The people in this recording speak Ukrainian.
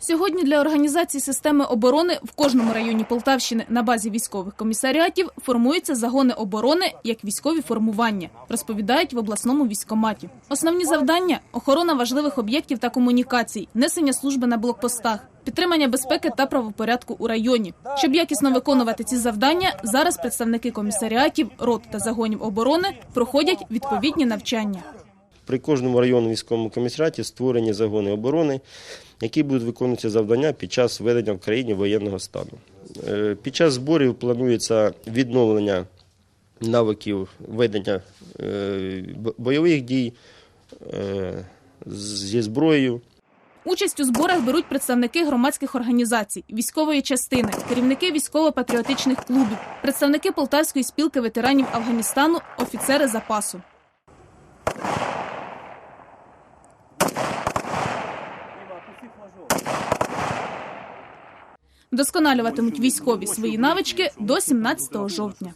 Сьогодні для організації системи оборони в кожному районі Полтавщини на базі військових комісаріатів формуються загони оборони як військові формування, розповідають в обласному військоматі. Основні завдання охорона важливих об'єктів та комунікацій, несення служби на блокпостах, підтримання безпеки та правопорядку у районі. Щоб якісно виконувати ці завдання, зараз представники комісаріатів, рот та загонів оборони проходять відповідні навчання. При кожному районному військовому комісаріаті створені загони оборони, які будуть виконувати завдання під час введення в країні воєнного стану. Е, Під час зборів планується відновлення навиків ведення е, бойових дій е, зі зброєю, Участь у зборах беруть представники громадських організацій, військової частини, керівники військово-патріотичних клубів, представники Полтавської спілки ветеранів Афганістану, офіцери запасу. Вдосконалюватимуть військові свої навички до 17 жовтня.